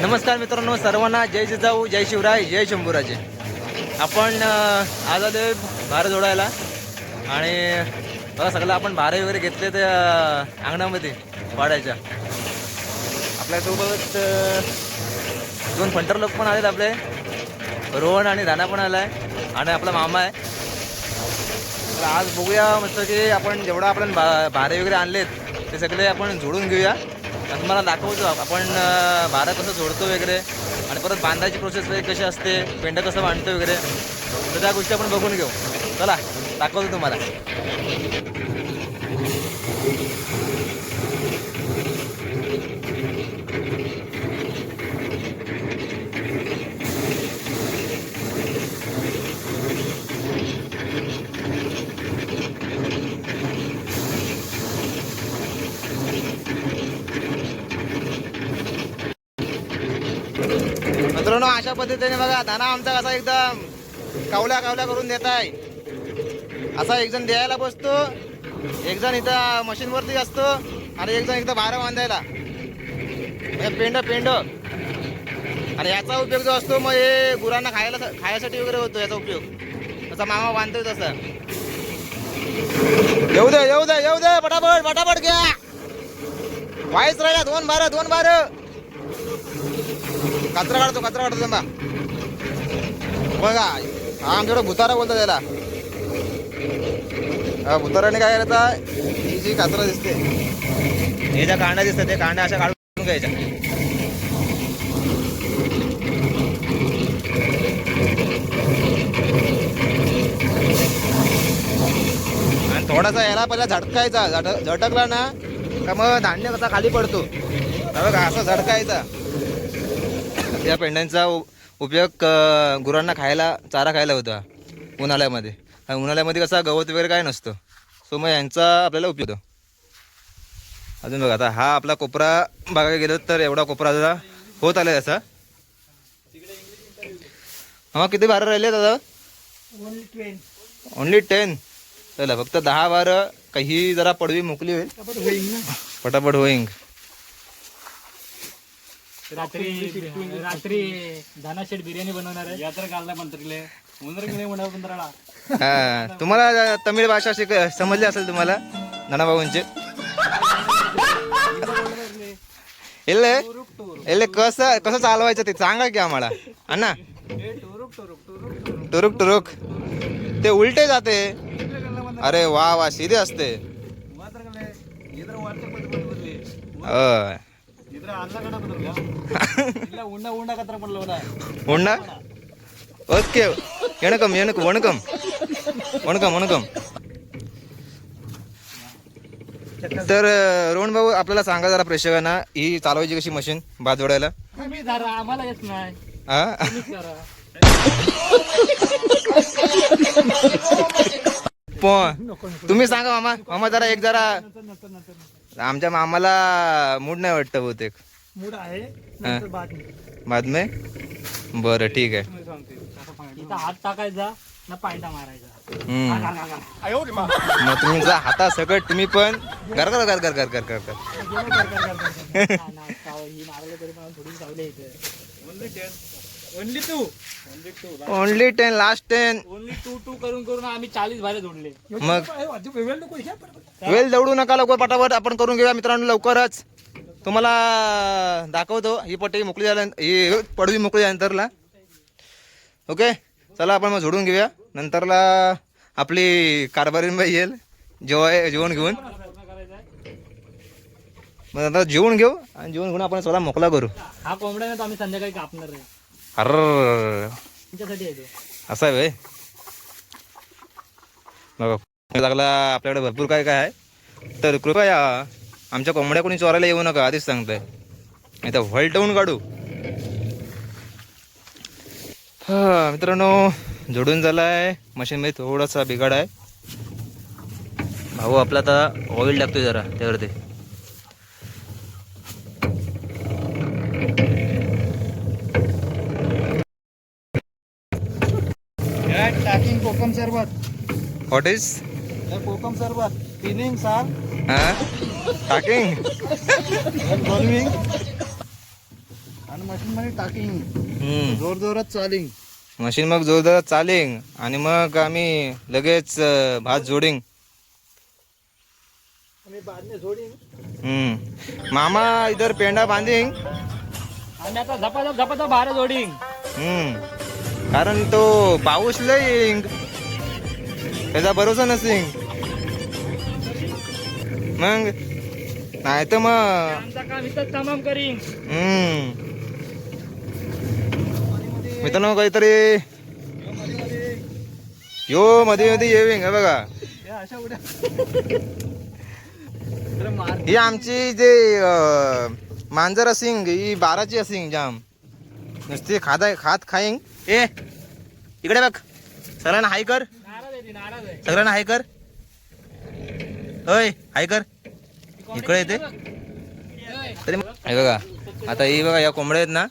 नमस्कार मित्रांनो सर्वांना जय जिजाऊ जय शिवराय जय शंभूराजे. आपण आज आलो भार जोडायला आणि बघा सगळं आपण भारे वगैरे घेतले ते अंगणामध्ये वाढायच्या आपल्यासोबत दोन फंटर लोक पण आलेत आपले. रोहन आणि राणा पण आला आहे आणि आपला मामा आहे. तर आज बघूया मस्त की आपण जेवढं आपण भा भारे वगैरे आणलेत ते सगळे आपण जोडून घेऊया. तुम्हाला दाखवतो. आपण भारा कसं जोडतो वगैरे आणि परत बांधायची प्रोसेस वगैरे कशी असते पेंड कसं बांधतो वगैरे तर त्या गोष्टी आपण बघून घेऊ. चला दाखवतो तुम्हाला मित्रांनो अशा पद्धतीने बघा धाना आमचा कसा एकदम कावल्या कावल्या करून देत आहे असा एक जण द्यायला बसतो एक जण इथं मशीनवरती असतो आणि एक जण इथं बारा बांधायला. हे पेंड पेंड. आणि याचा उपयोग जो असतो मग हे गुरांना खायला खायसाठी वगैरे होतो याचा उपयोग. तसा मामा बांधतोय तसा. येऊ दे येऊ दे येऊ दे पटापट पटापट घ्या. वाईच राहिला दोन बार दोन बार. कचरा काढतो कचरा काढतो त्यांना. बघा हा आमच्याकडे भुतारा बोलतो त्याला. भुताराने काय करायचं ही जी कचरा दिसते हे ज्या कांड्या दिसतात ते कांड्या अशा काढून घ्यायच्या. आणि थोडासा याला पहिला झटकायचा झट झटकला ना का मग धान्य कसा खाली पडतो. हा बघा असा झटकायचा. या पेंड्यांचा उपयोग गुरांना खायला चारा खायला होता उन्हाळ्यामध्ये. आणि उन्हाळ्यामध्ये कसा गवत वगैरे काय नसतं. सो मग यांचा आपल्याला उपयोग होतो. अजून बघा आता हा आपला कोपरा बघायला गेलो तर एवढा कोपरा जरा होत आलाय असा. हा किती बारा राहिले दादा ओनली टेन चला फक्त दहा बार काही जरा पडवी मोकली होईल. पटापट होईंग रात्री रात्री धाना शेट बिर्याणी. बनवणार आहे. यात्रा काढला मंत्रीले. मंत्री म्हणा पंधराला हा तुम्हाला तमिळ भाषा शिक समजली असेल तुम्हाला नानाभाऊंचे इल्ले इल्ले कसं कसं चालवायचं ते सांगा की आम्हाला. अण्णा. टुरुक टुरुक. ते उलटे जाते. अरे वा वा सीधे असते. होय. உண்ணா ஓகே வணக்கம் எனக்கு வணக்கம் வணக்கம் வணக்கம் तर रोहन भाऊ आपल्याला सांगा जरा प्रेक्षकांना ही चालवायची कशी मशीन भात जोडायला पण तुम्ही सांगा मामा. मामा जरा एक जरा आमच्या मामाला मूड नाही वाटतं बहुतेक. मूड आहे हा. बाद बाद में बरं ठीक आहे. इथं हात टाकायचा ना पायटा मारायचा. हम्म. मग तुम्ही जा हाता सकट तुम्ही पण कर कर कर कर कर कर कर कर. ही मारलं तरी पण थोडी चावले इथे. Only two only two only ten last ten only two two करून करून आम्ही चाळीस भारे जोडले मग? वेल दौडू नका लवकर पटापट आपण करून घेऊया मित्रांनो लवकरच. तुम्हाला दाखवतो ही पट्टी मोकळी झाल्यानंतर ही पडवी मोकळी झाल्यानंतरला ओके? चला आपण मग झोडून घेऊया. नंतरला आपली कारभारीन बाई येईल जेवाय जेवण घेऊन. मग नंतर जेवण घेऊ आणि जेवण घेऊन आपण स्वतः मोकळा करू. हा कोंबड्या ना आम्ही संध्याकाळी कापणार आहे. अर तुमच्यासाठी आहे तो बघा लागला आपल्याकडे भरपूर काय काय आहे तर कृपया आमच्या कोंबड्या कोणी चोरायला येऊ नका आधीच सांगताय नाही तर व्हलटवून काढू हा मित्रांनो जोडून झालाय मशीनमध्ये थोडासा बिघाड आहे भाऊ आपला आता ऑइल टाकतोय जरा त्यावरती टाकिंग कोकम सरबत व्हॉट इज कोकम सरबत क्लिनिंग सार हा टाकिंग बॉलिंग आणि मशीन मध्ये टाकिंग. जोर जोरात चालिंग. मशीन मग जोरदार चालेंग. आणि मग आम्ही लगेच अं, भात जोडिंग. आणि बादने जोडिंग. हम्म. मामा इधर पेंडा बांधिंग. आणि आता झपाझप झपाझप बाहेर जोडिंग. हम्म. कारण तो पाऊस लय त्याचा भरोसा नसिंग मग? नाही तर मग? काम करीन. हम्म. मित्रांनो काहीतरी यो मध्ये मध्ये येविंग हे बघा. ही आमची जे मांजर असिंग ही बाराची असिंग जाम. नुसती खादा खात खाईंग ए इकडे बघ. सगळ्यांना हाय कर. सगळ्यांना हाय कर. होय हाय कर. इकडे येते. तरी हे बघा आता ही बघा या कोंबड्या आहेत ना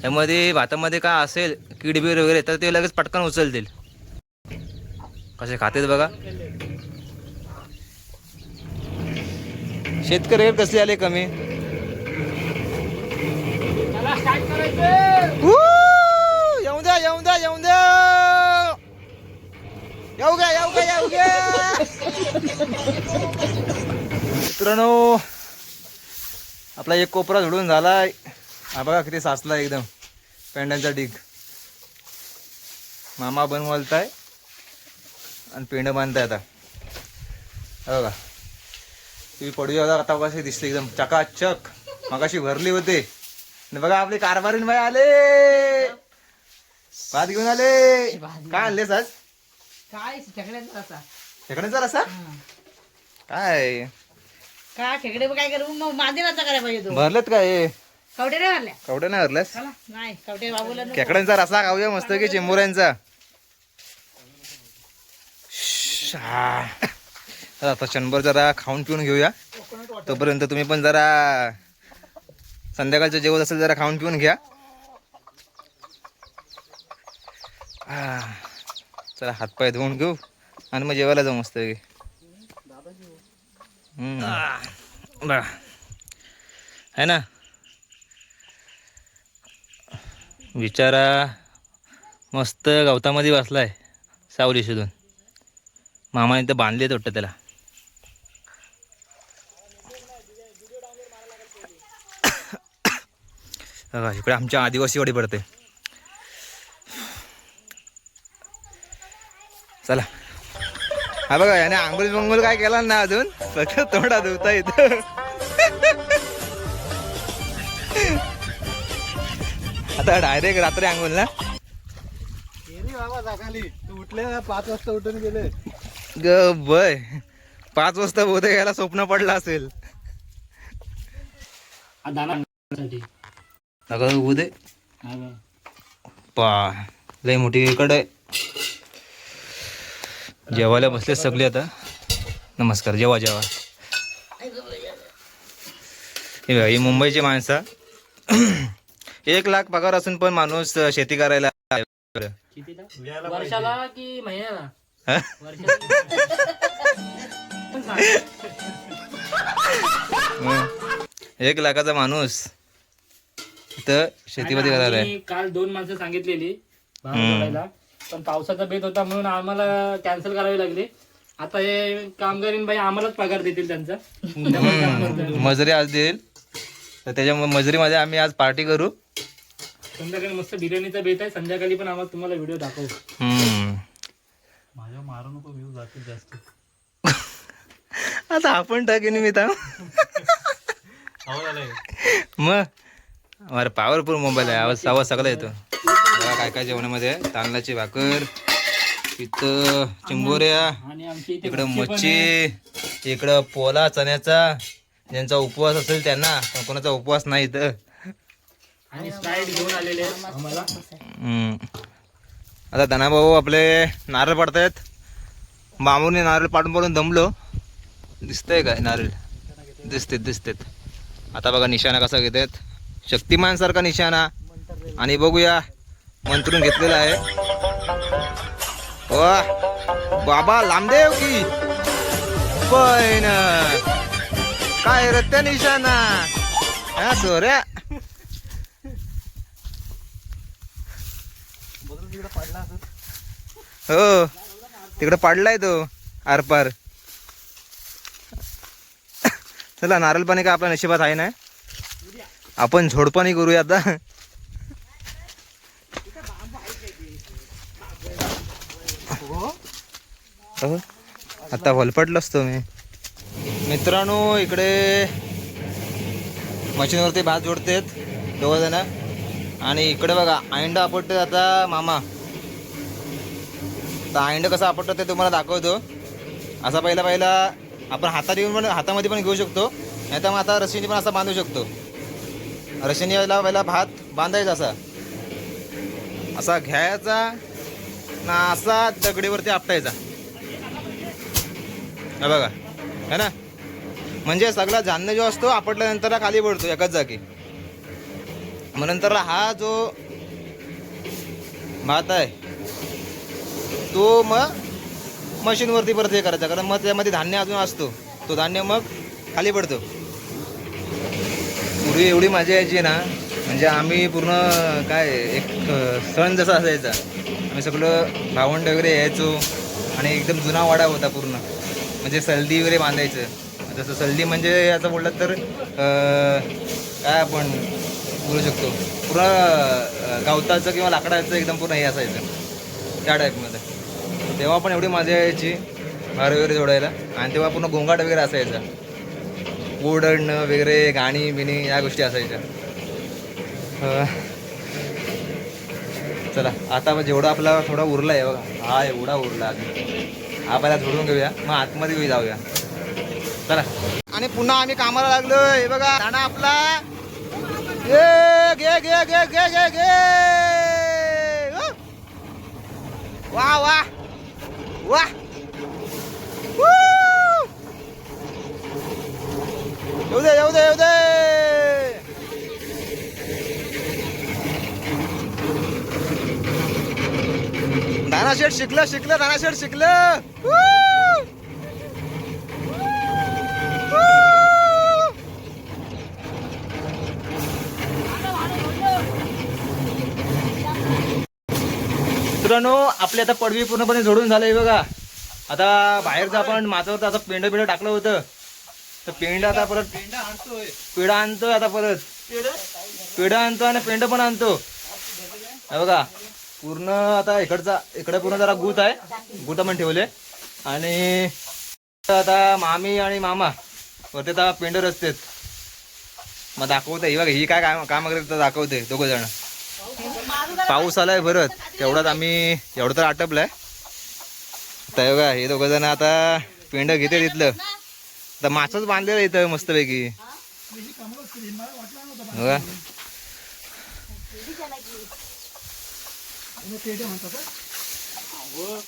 त्यामध्ये भातामध्ये काय असेल कीड बीड वगैरे तर ते लगेच पटकन उचलतील. कसे खातेत बघा. शेतकरी कसले आले कमी चला स्टार्ट करायचं Woo! येऊ द्या येऊ द्या येऊ द्या येऊ घ्या येऊ घ्या येऊ घ्या मित्रांनो आपला एक कोपरा झोडून झालाय. हा बघा किती साचला एकदम. पेंड्यांचा ढीग. मामा बनवलताय. आणि पेंड बांधताय आता. बघा. ती पडवी होता आता कशी दिसते एकदम. चकाचक. मगाशी भरली होते. आणि बघा आपले कारभारीन भाई आले. भात घेऊन आले. काय आणलेस आज? काय काय? काय खेकडे काय करू? मग करायला पाहिजे भरलेत काय? कवटे नाही भरल्या? कवडे नाही भरलेस चला नाही कवटे बाबूला. खेकड्यांचा रसा खाऊया मस्त की चिंबोऱ्यांचा. आता शंभर जरा खाऊन पिऊन घेऊया. तोपर्यंत तुम्ही पण जरा संध्याकाळचं जेवत असेल जरा खाऊन पिऊन घ्या. आ. चला हातपाय धुवून घेऊ आणि मग जेवायला जाऊ मस्त की है ना? बिचारा मस्त गवतामध्ये बसलाय सावली शोधून मामाने तर बांधले वाटतं त्याला. इकडे आमच्या आदिवासी वाडी पडते. चला. हा बघा याने आंघोळ बिंगोल काय केला ना अजून? फक्त तोंडा धुता येतं. आता डायरेक्ट रात्री आंघोळ ना? उठले पाच वाजता उठून गेले. ग बय पाच वाजता स्वप्न पडलं असेल. नका उभू दे हा. पा लय मोठी इकडे जेवायला बसले सगळे आता. नमस्कार जेवा जेवा. हे मुंबईची माणसं. एक लाख पगार असून पण माणूस शेती करायला कितीला वर्षाला की महिन्याला? हा? मग एक लाखाचा माणूस इथं शेतीमध्ये करायला काल दोन माणसं सांगितलेली पण पावसाचा बेत होता म्हणून आम्हाला कॅन्सल करावी लागली. आता हे कामगारीन बाई आम्हालाच पगार देतील त्यांचा. मजुरी आज देईल. तर त्याच्यामुळे मजुरीमध्ये आम्ही आज पार्टी करू. संध्याकाळी मस्त बिर्याणीचा बेत आहे. संध्याकाळी पण आम्हाला तुम्हाला व्हिडिओ दाखवू. माझ्या मारू नको व्ह्यू जातील जास्त. आता आपण टाकेन मी तर मग. अरे पॉवरफुल मोबाईल आहे. आवाज आवाज सगळा येतो. बघा काय काय जेवणामध्ये. तांदळाची भाकर इथं चिंबोऱ्या इकडं मच्छी. इकडं पोला चण्याचा ज्यांचा उपवास असेल त्यांना पण कोणाचा उपवास नाही इथं. आणि स्लाईड घेऊन आलेले आहेत आम्हाला. हम्म. आता धनाभाऊ आपले नारळ पाडतायत. मामूने नारळ पाडून पाडून दमलो. दिसतंय काय नारळ? दिसतेत दिसतेत. आता बघा निशाणा कसा घेत आहेत शक्तिमान सारखा निशाणा. आणि बघूया मंत्रून घेतलेला आहे. वा बाबा लांबदेव की. पण काय रत्या निशाना? हा सोऱ्या. हो तिकडे पाडलाय तो आरपार. चला नारळ पाणी काय आपल्या नशिबात आहे ना? आपण झोडपाणी करूया आता. हो? आता वलपटलोच असतो मी. मित्रांनो इकडे मशीनवरती भात जोडतेत दोघं जण. आणि इकडे बघा आईंडा आपटते आता मामा. तर आईंड कसं आपटतं ते तुम्हाला दाखवतो. असा पहिला पहिला आपण हातात येऊन पण हातामध्ये पण घेऊ शकतो. नाही तर मग आता रशीने पण असा बांधू शकतो. रशीने यायला पहिला भात बांधायचा असा. असा घ्यायचा ना असा दगडीवरती आपटायचा. हा बघा. है ना? म्हणजे सगळा धान्य जो असतो आपटल्यानंतर खाली पडतो एकाच जागी. मग नंतर हा जो भात आहे तो मग मशीनवरती परत हे करायचा. कारण मग त्यामध्ये धान्य अजून असतो. तो धान्य मग खाली पडतो. पूर्वी एवढी मजा यायची ना. म्हणजे आम्ही पूर्ण काय एक सण जसा असायचा. आम्ही सगळं भावंड वगैरे यायचो. आणि एकदम जुना वाडा होता पूर्ण. म्हणजे सलदी वगैरे बांधायचं. जसं सल्दी म्हणजे याचं बोललं तर काय आपण बोलू शकतो? पूर्ण अं, गवताचं किंवा लाकडाचं एकदम पूर्ण हे असायचं. त्या टाईपमध्ये. तेव्हा पण एवढी मजा यायची भार वगैरे जोडायला. आणि तेव्हा पूर्ण गोंगाट वगैरे असायचा. ओढणं वगैरे गाणी बिणी या गोष्टी असायच्या. चला आता जेवढा आपला थोडा उरला आहे बघा. हा एवढा उरला अजून. हा झोडून घेऊया. मग आतमध्ये घेऊ जाऊया. चला. आणि पुन्हा आम्ही कामाला लागलो हे बघा दाणा आपला. ए, घे घे घे घे घे घे. हो. वा वा. वा Woo! येऊ दे येऊ दे येऊ दे धनाशेठ शिकलं शिकलं धनाशेठ शिकलं. मित्रांनो आपली आता पडवी पूर्णपणे जोडून झालंय बघा. आता बाहेरचं आपण माझं आता पेंड पिंड टाकलं होतं. तर पेंड आता परत पेंडा आणतोय पिढा आणतो आता परत. पिढा आणतो आणि पेंड पण आणतो. बघा. पूर्ण आता इकडचा इकडे पूर्ण जरा गुत आहे. गुत पण ठेवले. आणि आता मामी आणि मामा वरती आता पेंड रचतेत मग दाखवते ही बघा ही काय काम काम वगैरे दाखवते दोघं जण. पाऊस आलाय भरत. तेवढ्यात आम्ही एवढं तर आटपलंय. तर बघा हे दोघं जण आता पेंड घेते तिथलं तर मासच बांधलेलं इथं मस्तपैकी. बघा.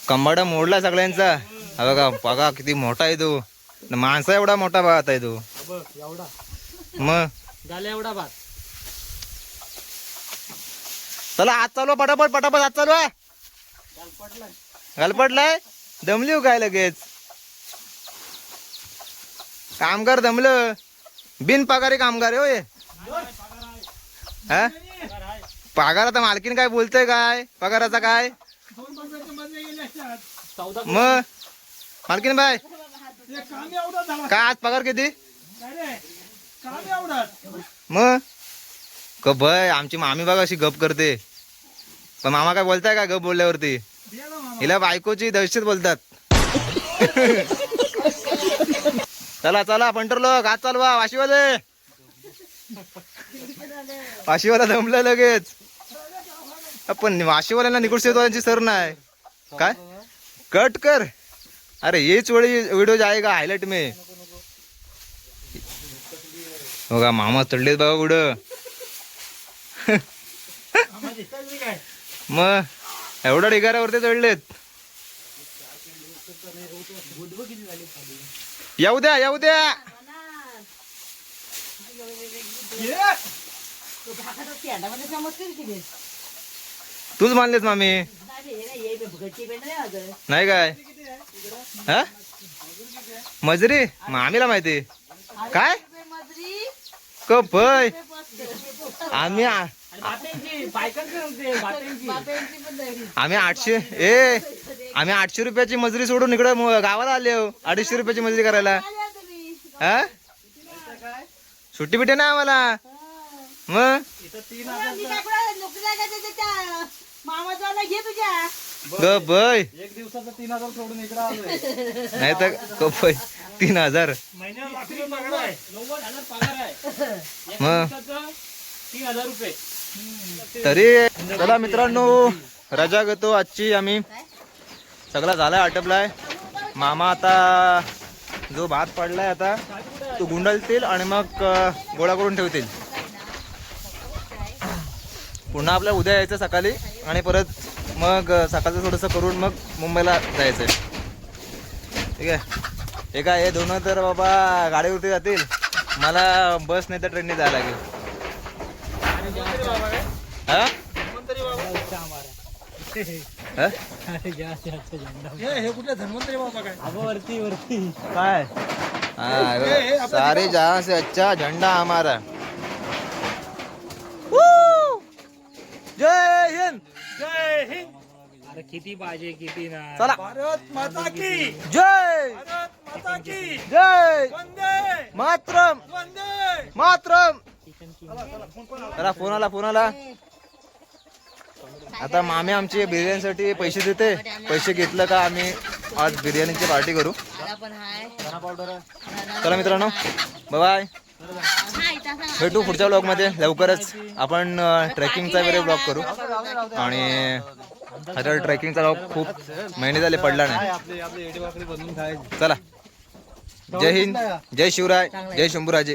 कंबाडा मोडला सगळ्यांचा. हा बघा बघा किती मोठा आहे तो. माणसा एवढा मोठा भात आहे तो. एवढा मग? झाले एवढा भात. चला आज चालू पटापट पटापट आज चालू आहे गलपटलाय दमली हो काय लगेच? कामगार दमलं. बिन पगारी कामगार हो हे. हा? पगार आता मालकीन काय बोलतोय काय? पगाराचा काय? मग? मालकीन बाय. काय आज पगार किती? मग? ग भय आमची मामी बघा अशी गप करते. पण मामा काय बोलताय का गप बोलल्यावरती? हिला बायकोची दहशत बोलतात. चला चला पंटरलो आज चालवा वाशीवाले. वाशीवाला जमलं लगेच. पण वाशीवाल्यांना निकुट सेतवांची सर नाही. काय? कट कर. अरे हेच वेळी व्हिडिओ जाएगा हायलाइट हो बघा मामा चढलेत बाबा कुठं मग एवढ्या ढिगाऱ्यावरती चढलेत. येऊ द्या येऊ द्या. तूच मानलेस मामी. नाही काय? हा? मजरी? मामीला माहिती. काय? कपय. आम्ही आम्ही आठशे ए आम्ही आठशे रुपयाची मजुरी सोडून इकडं गावाला आले हो. अडीचशे रुपयाची मजुरी करायला. हा? सुट्टी बिट्टी नाही आम्हाला? मग? घे तुझ्या. ग बय. एक दिवसाचा तीन हजार सोडून इकडे आलोय. नाही तर कपय तीन हजार. मग? दिवसाचं तीन हजार रुपये. तरी चला मित्रांनो रजा घेतो आजची आम्ही. सगळा झालाय आटपलाय. मामा आता जो भात पडलाय आता तो गुंडलतील आणि मग गोळा करून ठेवतील. पुन्हा आपल्या उद्या यायचं सकाळी. आणि परत मग सकाळचं थोडंसं करून मग मुंबईला जायचं ठीक आहे? हे काय हे दोन तर बाबा गाडीवरती जातील. मला बस नाही तर ट्रेनने जायला लागेल. हा? हा? हे हे कुठल्या धन्वंतरी बाबा काय? वरती वरती. काय? हाँ, सारे जहां से अच्छा झंडा हमारा! जय हिंद! जय हिंद. अरे किती पाहिजे किती ना. चला. भारत माता की. जय. भारत माता की. जय. वंदे. मातरम. वंदे. मातरम. चला फोन आला. फोन आला आता मामी आमची बिर्याणीसाठी पैसे देते. पैसे घेतलं का आम्ही आज बिर्याणीची पार्टी करू. मला पण हाय. चला मित्रांनो. बाय भेटू पुढच्या ब्लॉगमध्ये लवकरच आपण ट्रेकिंगचा वगैरे ब्लॉग करू. आणि आता ट्रेकिंगचा ब्लॉग खूप महिने झाले पडला नाही. चला. जय हिंद. जय शिवराय. जय शंभूराजे.